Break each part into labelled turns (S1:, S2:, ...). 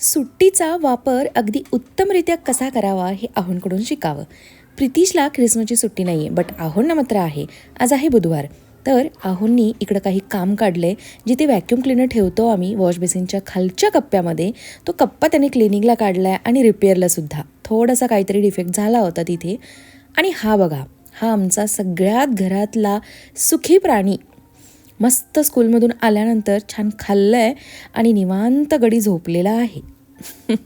S1: सुट्टीचा वापर अगदी उत्तमरित्या कसा करावा हे आहोंकडून शिकावं. प्रितीशला ख्रिसमसची सुट्टी नाही आहे बट आहोंना मात्र आहे. आज आहे बुधवार. तर आहोंनी इकडं काही काम काढलं आहे जिथे व्हॅक्यूम क्लिनर ठेवतो आम्ही वॉश बेसिनच्या खालच्या कप्प्यामध्ये. तो कप्पा त्याने क्लिनिंगला काढला आहे आणि रिपेअरला सुद्धा. थोडासा काहीतरी डिफेक्ट झाला होता तिथे. आणि हा बघा हा आमचा सगळ्यात घरातला सुखी प्राणी मस्त स्कूलमधून आल्यानंतर छान खाल्लं आहे आणि निवांत गडी झोपलेला आहे.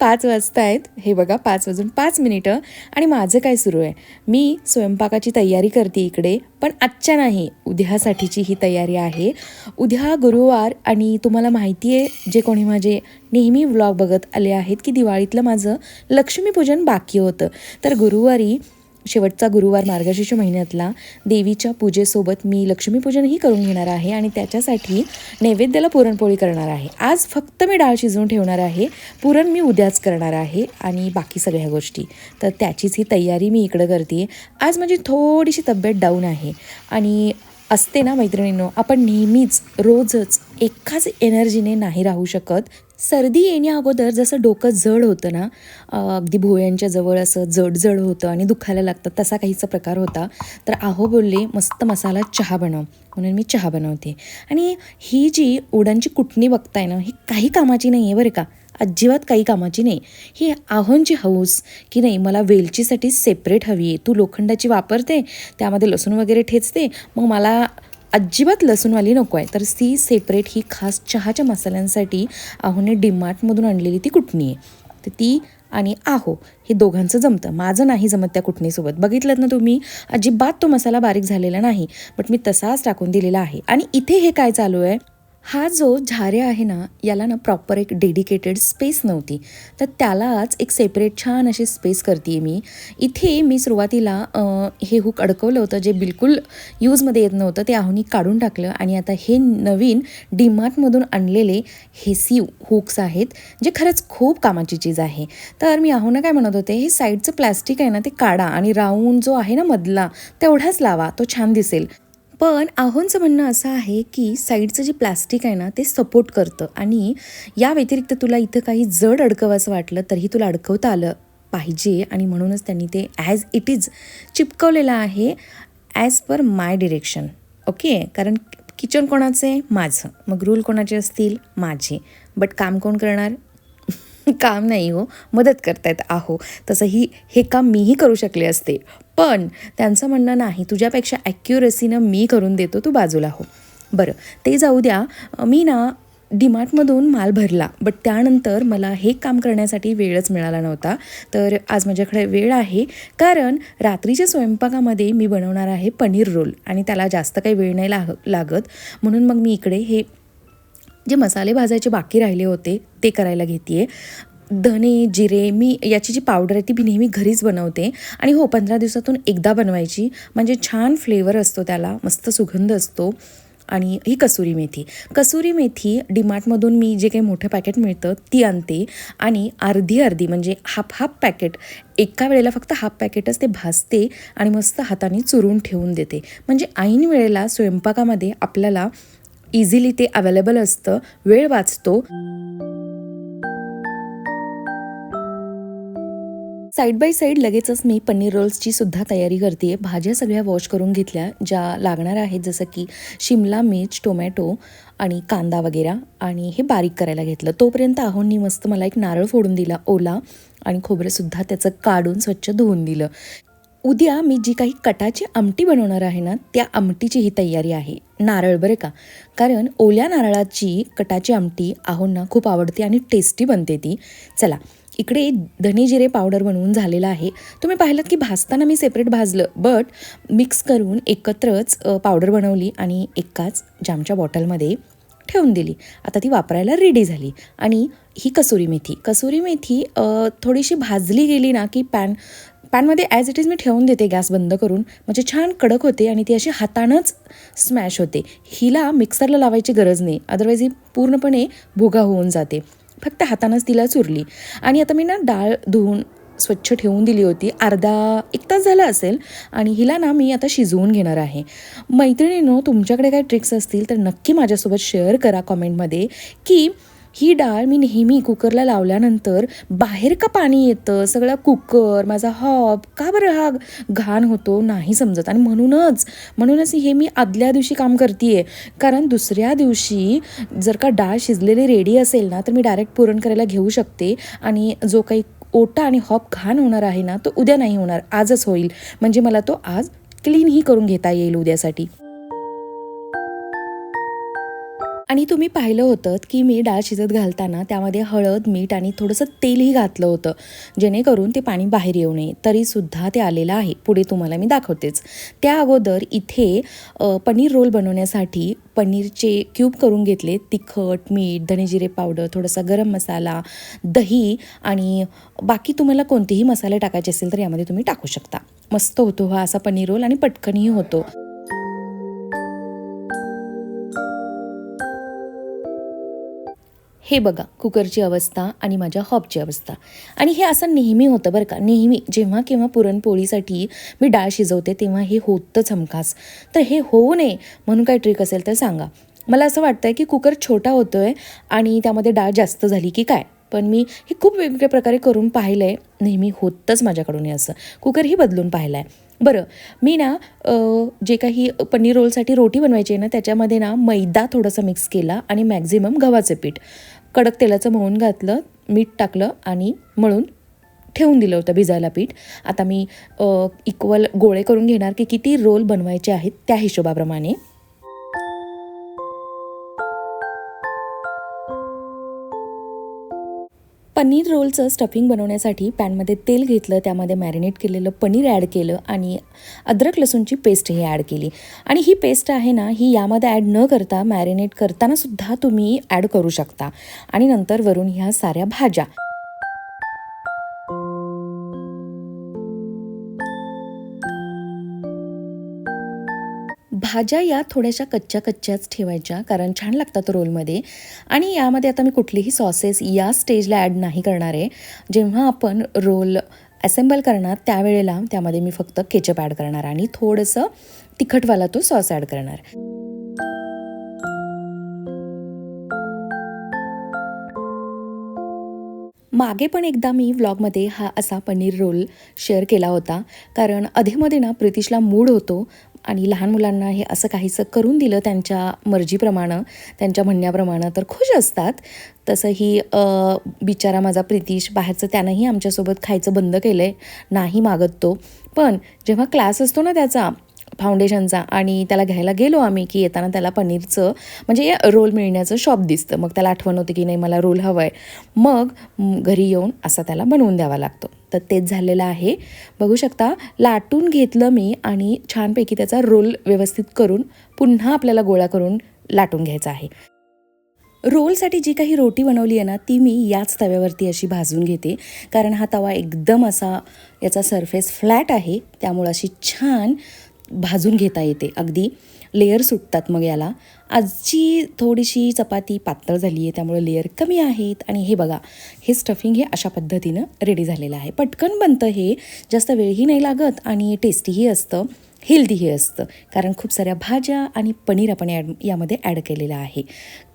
S1: पाच वाजता आहेत. हे बघा पाच वाजून पाच मिनिटं. आणि माझं काय सुरू आहे? मी स्वयंपाकाची तयारी करते इकडे पण आजच्या नाही. उद्यासाठीची ही तयारी आहे. उद्या गुरुवार आणि तुम्हाला माहिती आहे जे कोणी माझे नेहमी व्लॉग बघत आले आहेत की दिवाळीतलं माझं लक्ष्मीपूजन बाकी होतं. तर गुरुवारी शेवटचा गुरुवार मार्गशीर्ष महिन्यातला देवीच्या पूजेसोबत मी लक्ष्मीपूजनही करून घेणार आहे आणि त्याच्यासाठी नैवेद्याला पुरणपोळी करणार आहे. आज फक्त मी डाळ शिजवून ठेवणार आहे. पुरण मी उद्याच करणार आहे आणि बाकी सगळ्या गोष्टी. तर त्याचीच ही तयारी मी इकडं करते. आज माझी थोडीशी तब्येत डाऊन आहे आणि असते ना मैत्रिणींनो आपण नेहमीच रोजच एकाच एनर्जीने नाही राहू शकत. सर्दी येण्या अगोदर जसं डोकं जड होतं ना अगदी भोयांच्या जवळ असं जड जड होतं आणि दुखायला लागतं तसा काहीचा प्रकार होता. तर आहो बोलले मस्त मसाला चहा बनव. म्हणून मी चहा बनवते. आणि ही जी उडांची कुटणी बघताय ना ही काही कामाची नाही आहे बरं का. अजिबात काही कामाची नाही. ही आहोंची हौस की नाही मला वेलचीसाठी सेपरेट हवी आहे. तू लोखंडाची वापरते त्यामध्ये लसूण वगैरे ठेचते मग मला अजिबात लसूणवाली नको आहे. तर ती सेपरेट ही खास चहाच्या मसाल्यांसाठी आहोने डिमार्टमधून आणलेली ती कुटणी आहे. तर ती आणि आहो हे दोघांचं जमतं. माझं नाही जमत त्या कुटणीसोबत. बघितलं ना तुम्ही? अजिबात तो मसाला बारीक झालेला नाही बट मी तसाच टाकून दिलेला आहे. आणि इथे हे काय चालू आहे? हा जो झारे आहे ना याला ना प्रॉपर एक डेडिकेटेड स्पेस नव्हती. तर त्यालाच एक सेपरेट छान अशी स्पेस करते मी. इथे मी सुरुवातीला हे हुक अडकवलं होतं जे बिलकुल यूजमध्ये येत नव्हतं ते आहुनी काढून टाकलं आणि आता हे नवीन डीमार्टमधून आणलेले हेसी हुक्स आहेत जे खरंच खूप कामाची चीज आहे. तर मी आहुना काय म्हणत होते हे साईडचं प्लॅस्टिक आहे ना ते काढा आणि राऊंड जो आहे ना मधला तेवढाच लावा तो छान दिसेल. पण आहोंचं म्हणणं असं आहे की साईडचं जे प्लास्टिक आहे ना ते सपोर्ट करतं. आणि या व्यतिरिक्त तुला इथं काही जड अडकवायचं वाटलं तरीही तुला अडकवता आलं पाहिजे. आणि म्हणूनच त्यांनी ते ॲज इट इज चिपकवलेलं आहे as per my direction okay कारण किचन कोणाचं? आहे माझं. मग रूल कोणाचे असतील? माझे. बट काम कोण करणार? काम नाही हो मदत करतायत आहो. तसंही हे काम मीही करू शकले असते. पण त्यांचं म्हणणं नाही तुझ्यापेक्षा ॲक्युरसीनं मी करून देतो तू बाजूला हो. बरं ते जाऊ द्या. मी ना डीमार्टमधून माल भरला बट त्यानंतर मला हे काम करण्यासाठी वेळच मिळाला नव्हता. तर आज माझ्याकडे वेळ आहे कारण रात्रीच्या स्वयंपाकामध्ये मी बनवणार आहे पनीर रोल आणि त्याला जास्त काही वेळ नाही लाग लागत. म्हणून मग मी इकडे हे जे मसाले भाजायचे बाकी राहिले होते ते करायला घेते धने जिरे मी याची जी पावडर आहे ती मी नेहमी घरीच बनवते. आणि हो पंधरा दिवसातून एकदा बनवायची. म्हणजे छान फ्लेवर असतो त्याला मस्त सुगंध असतो. आणि ही कसुरी मेथी. कसुरी मेथी डीमार्टमधून मी जे काही मोठं पॅकेट मिळतं ती आणते. आणि अर्धी अर्धी म्हणजे हाफ हाफ पॅकेट एका वेळेला फक्त हाफ पॅकेटच ते भाजते आणि मस्त हाताने चुरून ठेवून देते. म्हणजे ऐन वेळेला स्वयंपाकामध्ये आपल्याला इझिली ते अवेलेबल असतं वेळ वाचतो. साईड बाय साईड लगेचच मी पनीर रोल्सची सुद्धा तयारी करते भाज्या सगळ्या वॉश करून घेतल्या ज्या लागणार आहेत जसं की शिमला मिर्च टोमॅटो आणि कांदा वगैरे. आणि हे बारीक करायला घेतलं. तोपर्यंत आहोंनी मस्त मला एक नारळ फोडून दिला ओला आणि खोबरंसुद्धा त्याचं काढून स्वच्छ धुवून दिलं. उद्या मी जी काही कटाची आमटी बनवणार आहे ना त्या आमटीची ही तयारी आहे. नारळ बरं का? कारण ओल्या नारळाची कटाची आमटी आहोंना खूप आवडते आणि टेस्टी बनते ती. चला इकडे धने जिरे पावडर बनवून झालेलं आहे. तुम्ही पाहिलं की भाजताना मी सेपरेट भाजलं बट मिक्स करून एकत्रच पावडर बनवली आणि एकाच जामच्या बॉटलमध्ये ठेवून दिली. आता ती वापरायला रेडी झाली. आणि ही कसुरी मेथी. कसुरी मेथी थोडीशी भाजली गेली ना की पॅन पॅनमध्ये ॲज इट इज मी ठेवून देते गॅस बंद करून. म्हणजे छान कडक होते आणि ती अशी हातानंच स्मॅश होते. हिला मिक्सरला लावायची गरज नाही. अदरवाईज ही पूर्णपणे भोगा होऊन जाते. फक्त हातानंच तिला चुरली. आणि आता मी ना डाळ धुवून स्वच्छ ठेवून दिली होती. अर्धा एक तास झाला असेल. आणि हिला ना मी आता शिजवून घेणार आहे. मैत्रिणीनो तुमच्याकडे काय ट्रिक्स असतील तर नक्की माझ्यासोबत शेअर करा कॉमेंटमध्ये की ही डाळ मी नेहमी कुकरला लावल्यानंतर बाहेर का पाणी येतं? सगळा कुकर माझा हॉब का बरं हा घाण होतो? नाही समजत. आणि म्हणूनच म्हणूनच हे मी आदल्या दिवशी काम करते कारण दुसऱ्या दिवशी जर का डाळ शिजलेली रेडी असेल ना तर मी डायरेक्ट पुरण करायला घेऊ शकते. आणि जो काही ओटा आणि हॉप घाण होणार आहे ना तो उद्या नाही होणार. आजच होईल. म्हणजे मला तो आज क्लीनही करून घेता येईल उद्यासाठी. आणि तुम्ही पाहिलं होतं की मी डाळ शिजत घालताना त्यामध्ये हळद मीठ आणि थोडंसं तेलही घातलं होतं जेणेकरून ते पाणी बाहेर येऊ नये. तरीसुद्धा ते आलेलं आहे. पुढे तुम्हाला मी दाखवतेच. त्या अगोदर इथे पनीर रोल बनवण्यासाठी पनीरचे क्यूब करून घेतले. तिखट मीठ धनेजिरे पावडर थोडासा गरम मसाला दही आणि बाकी तुम्हाला कोणतेही मसाले टाकायचे असेल तर यामध्ये तुम्ही टाकू शकता. मस्त होतो हा असा पनीर रोल आणि पटकनही होतो. हे बघा कुकरची अवस्था आणि माझ्या हॉबची अवस्था. आणि हे असं नेहमी होतं बरं का. नेहमी जेव्हा केव्हा पुरणपोळीसाठी मी डाळ शिजवते तेव्हा हे होतंच हमखास तर हे होऊ नये म्हणून काय ट्रिक असेल तर सांगा. मला असं वाटतंय की कुकर छोटा होतो आहे आणि त्यामध्ये डाळ जास्त झाली की काय? पण मी हे खूप वेगवेगळ्या प्रकारे करून पाहिलं आहे नेहमी होतंच माझ्याकडून हे असं. कुकरही बदलून पाहिलं आहे बरं मी ना जे काही पनीर रोलसाठी रोटी बनवायची आहे ना त्याच्यामध्ये ना मैदा थोडासा मिक्स केला आणि मॅक्झिमम गव्हाचं पीठ. कडक तेलाचं मळून घातलं मीठ टाकलं आणि मळून ठेवून दिलं होतं भिजायला पीठ. आता मी इक्वल गोळे करून घेणार की किती रोल बनवायचे आहेत त्या हिशोबाप्रमाणे. पनीर रोलचं स्टफिंग बनवण्यासाठी पॅनमध्ये तेल घेतलं त्यामध्ये मॅरिनेट केलेलं पनीर ॲड केलं आणि अद्रक लसूणची पेस्ट ही ॲड केली. आणि ही पेस्ट आहे ना ही यामध्ये ॲड न करता मॅरिनेट करताना सुद्धा तुम्ही ॲड करू शकता. आणि नंतर वरून ह्या साऱ्या भाज्या. भाज्या या थोड्याशा कच्च्या कच्च्याच ठेवायच्या कारण छान लागतात रोलमध्ये. आणि यामध्ये आता मी कुठलीही सॉसेस या स्टेजला ॲड नाही करणार आहे. जेव्हा आपण रोल असेंबल करणार त्यावेळेला त्यामध्ये मी फक्त केचप ॲड करणार आणि थोडंसं तिखटवाला तो सॉस ॲड करणार. मागे पण एकदा मी व्लॉगमध्ये हा असा पनीर रोल शेअर केला होता. कारण अधेमध्ये ना प्रितिशला मूड होतो आणि लहान मुलांना हे असं काहीसं करून दिलं त्यांच्या मर्जीप्रमाणे त्यांच्या म्हणण्याप्रमाणे तर खुश असतात. तसंही बिचारा माझा प्रितीश बाहेरचं त्यानंही आमच्यासोबत खायचं बंद केलं आहे नाही मागत तो. पण जेव्हा क्लास असतो ना त्याचा फाउंडेशनचा आणि त्याला घ्यायला गेलो आम्ही की येताना त्याला पनीरचं म्हणजे रोल मिळण्याचं शॉप दिसतं. मग त्याला आठवण होते की नाही मला रोल हवं आहे मग घरी येऊन असा त्याला बनवून द्यावा लागतो. असतात तेच झालेलं आहे. बघू शकता लाटून घेतलं मी आणि छानपैकी त्याचा रोल व्यवस्थित करून पुन्हा आपल्याला गोळा करून लाटून घ्यायचा आहे. रोलसाठी जी काही रोटी बनवली आहे ना ती मी याच तव्यावरती अशी भाजून घेते. कारण हा तवा एकदम असा याचा सरफेस फ्लॅट आहे त्यामुळं अशी छान भाजून घेता येते. अगदी लेअर सुटतात मग याला. आजची थोडीशी चपाती पातळ झाली आहे त्यामुळे लेअर कमी आहेत. आणि हे बघा हे स्टफिंग हे अशा पद्धतीनं रेडी झालेलं आहे. पटकन बनतं हे जास्त वेळही नाही लागत आणि टेस्टीही असतं हेल्दीही असतं. कारण खूप साऱ्या भाज्या आणि पनीर आपण ॲड यामध्ये ॲड केलेलं आहे.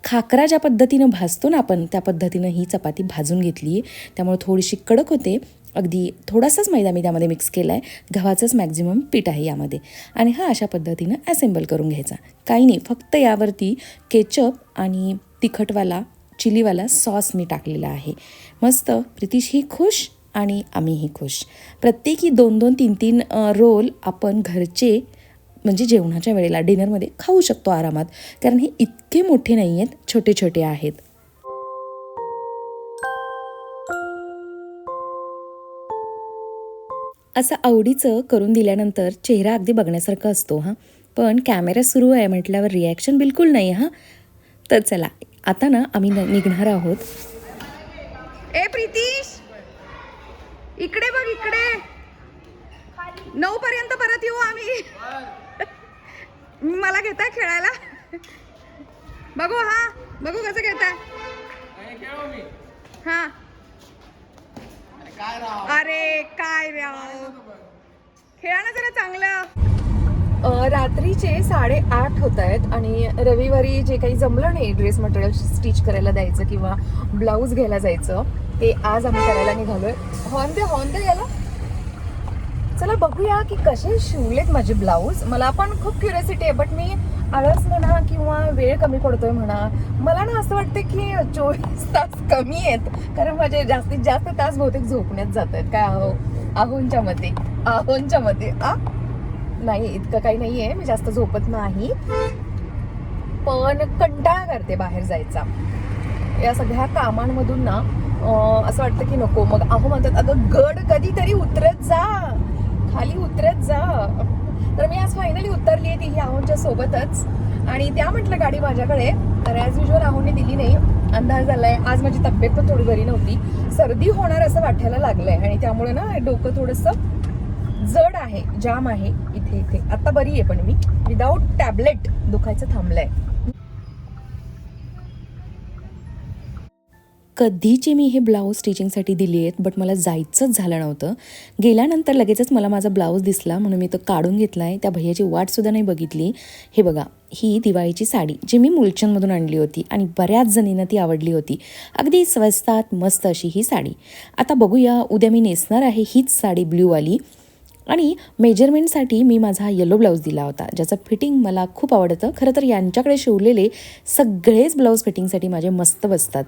S1: खाकरा ज्या पद्धतीनं भाजतो ना आपण त्या पद्धतीनं ही चपाती भाजून घेतली आहे त्यामुळे थोडीशी कडक होते. अगदी थोडासाच मैदा मी त्यामध्ये मिक्स केला आहे गव्हाचंच मॅक्झिमम पीठ आहे यामध्ये. आणि हा अशा पद्धतीनं ॲसेम्बल करून घ्यायचा. काही नाही फक्त यावरती केचप आणि तिखटवाला चिलीवाला सॉस मी टाकलेला आहे. मस्त प्रितीश ही खुश आणि आम्हीही खुश. प्रत्येकी दोन दोन तीन तीन रोल आपण घरचे म्हणजे जेवणाच्या वेळेला डिनरमध्ये खाऊ शकतो आरामात. कारण हे इतके मोठे नाही आहेत छोटे छोटे आहेत. असं आवडीचं करून दिल्यानंतर चेहरा अगदी बघण्यासारखा असतो हां. पण कॅमेरा सुरू आहे म्हटल्यावर रिॲक्शन बिलकुल नाही हां. तर चला आता ना आम्ही न- निघणार आहोत.
S2: ए प्रीतीश! इकडे बघ इकडे. नऊ पर्यंत परत येऊ आम्ही. मला घेताय खेळायला? बघू हा. बघू कसं घेताय. हा. अरे काय राव? खेळा ना जरा चांगलं.
S1: रात्रीचे साडेआठ होत आहेत आणि रविवारी जे काही जमलं नाही ड्रेस मटेरियल स्टिच करायला द्यायचं किंवा ब्लाऊज घ्यायला जायचं ते आज आम्ही करायला निघालोय. हॉर्न दे हॉर्न दे याला. चला बघूया की कसे शिवलेत माझे ब्लाऊज मला पण खूप क्युरियोसिटी आहे बट मी आळस म्हणा किंवा वेळ कमी पडतोय म्हणा मला ना असं वाटतं की चोवीस तास कमी आहेत. कारण माझे जास्तीत जास्त तास बहुतेक झोपण्यात जात आहेत काय आहो? आहोंच्या मते. आहोंच्या मते. आ? नाही इतकं काही नाही आहे मी जास्त झोपत नाही. पण कंटाळा करते बाहेर जायचा. या सगळ्या कामांमधून ना असं वाटतं की नको. मग अहो म्हणतात अगं गड कधीतरी उतरत जा. खाली उतरत जा. तर मी आज फायनली उतरली आहे ती ही आहोंच्या सोबतच. आणि त्या म्हटलं गाडी माझ्याकडे तर ॲज युजल आहोंनी दिली नाही. अंधार झालाय. आज माझी तब्येत पण थोडी बरी नव्हती. सर्दी होणार असं वाटायला लागलंय आणि त्यामुळे ना डोकं थोडंसं जड आहे जाम आहे. इथे इथे. आता बरी आहे पण मी. Without tablet दुखायचं थांबलंय. कधीची मी हे ब्लाऊज स्टिचिंगसाठी दिली आहेत बट मला जायचंच झालं नव्हतं. गेल्यानंतर लगेचच मला माझा ब्लाऊज दिसला म्हणून मी तो काढून घेतला आहे त्या भैयाची वाटसुद्धा नाही बघितली. हे बघा ही दिवाळीची साडी जी मी मुलचंदमधून आणली होती आणि बऱ्याच जणींना ती आवडली होती. अगदी स्वस्तात मस्त अशी ही साडी. आता बघूया उद्या मी नेसणार आहे हीच साडी ब्ल्यूवाली आणि मेजरमेंटसाठी मी माझा येलो ब्लाऊज दिला होता ज्याचं फिटिंग मला खूप आवडतं. खरं तर यांच्याकडे शिवलेले सगळेच ब्लाऊज फिटिंगसाठी माझे मस्त बसतात.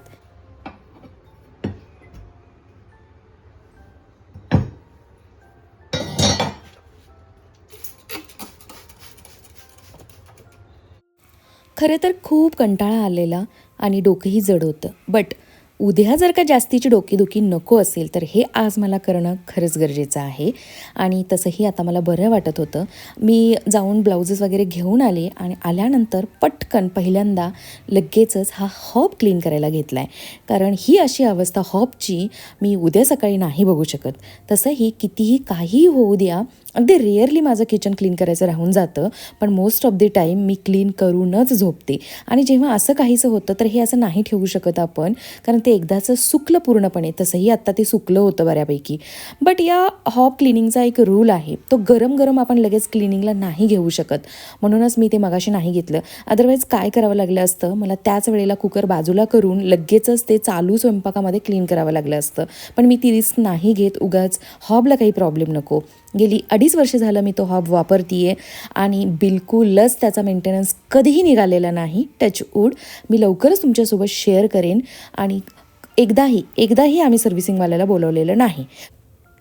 S1: खरे तर खूप कंटाळा आलेला आणि डोकंही जड होतं. बट उद्या जर का जास्तीची डोकेदुखी नको असेल तर हे आज मला करणं खरंच गरजेचं आहे. आणि तसंही आता मला बरं वाटत होतं. मी जाऊन ब्लाउजेस वगैरे घेऊन आले आणि आल्यानंतर पटकन पहिल्यांदा लगेचच हा हॉब क्लीन करायला घेतला आहे कारण ही अशी अवस्था हॉबची मी उद्या सकाळी नाही बघू शकत. तसंही कितीही काहीही होऊ द्या अगदी रेअरली माझं किचन क्लीन करायचं राहून जातं पण मोस्ट ऑफ दी टाईम मी क्लीन करूनच झोपते. आणि जेव्हा असं काहीचं होतं तर हे असं नाही ठेवू शकत आपण कारण ते एकदाचं सुकलं पूर्णपणे तसंही आत्ता ते सुकलं होतं बऱ्यापैकी. बट या हॉब क्लिनिंगचा एक रूल आहे तो गरम गरम आपण लगेच क्लिनिंगला नाही घेऊ शकत. म्हणूनच मी ते मगाशी नाही घेतलं. अदरवाईज काय करावं लागलं असतं? मला त्याच वेळेला कुकर बाजूला करून लगेचच ते चालू स्वयंपाकामध्ये क्लीन करावं लागलं असतं. पण मी ती रिस्क नाही घेत उगाच हॉबला काही प्रॉब्लेम नको. गेली अडीच वर्ष झालं मी तो हॉब वापरतीये आणि बिलकुलच त्याचा मेंटेनन्स कधीही निघालेला नाही. टच वूड मी लवकरच तुमच्यासोबत शेअर करेन आणि एकदाही एकदाही आम्ही सर्व्हिसिंगवाल्याला बोलवलेलं नाही.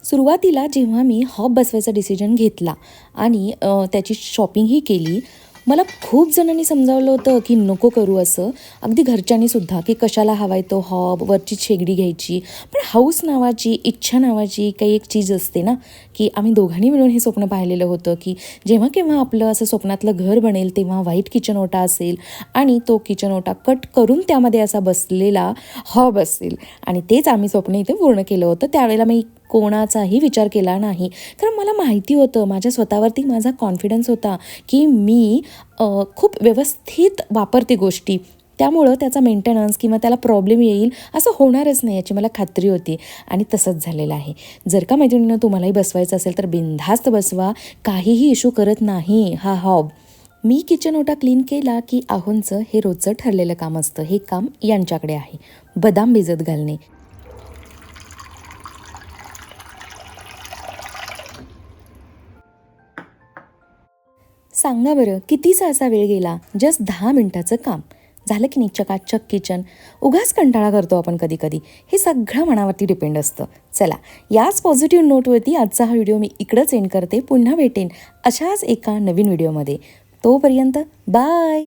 S1: सुरुवातीला जेव्हा मी हॉब बसवायचा डिसिजन घेतला आणि त्याची शॉपिंगही केली मला खूप जणांनी समजावलं होतं की नको करू असं. अगदी घरच्यांनीसुद्धा की कशाला हवाय तो हॉब वरची शेगडी घ्यायची. पण हाऊस नावाची इच्छा नावाची काही एक चीज असते ना की आम्ही दोघांनी मिळून हे स्वप्न पाहिलेलं होतं की जेव्हा केव्हा आपलं असं स्वप्नातलं घर बनेल तेव्हा व्हाईट किचन ओटा असेल आणि तो किचन ओटा कट करून त्यामध्ये असा बसलेला हॉब असेल. आणि तेच आम्ही स्वप्न इथे पूर्ण केलं होतं. त्यावेळेला मी कोणाचाही विचार केला नाही. कारण मला माहिती होतं माझ्या स्वतःवरती माझा कॉन्फिडन्स होता की मी खूप व्यवस्थित वापरते गोष्टी. त्यामुळं त्याचा मेंटेनन्स किंवा त्याला प्रॉब्लेम येईल असं होणारच नाही याची मला खात्री होती. आणि तसंच झालेलं आहे. जर का मैत्रिणीनं तुम्हालाही बसवायचं असेल तर बिनधास्त बसवा. काहीही इशू करत नाही हा हॉब मी किचन ओटा क्लीन केला की आहोंचं हे रोजचं ठरलेलं काम असतं. हे काम यांच्याकडे आहे. बदाम भिजत घालणे. सांगा बरं कितीचा असा वेळ गेला? जस्ट दहा मिनटाचं काम. झालं की नाही चकाचक किचन उगाच कंटाळा करतो आपण कधी कधी हे सगळं मनावरती डिपेंड असतं. चला याच पॉझिटिव्ह नोटवरती आजचा हा व्हिडिओ मी इकडंच एंड करते. पुन्हा भेटेन अशाच एका नवीन व्हिडिओमध्ये तोपर्यंत बाय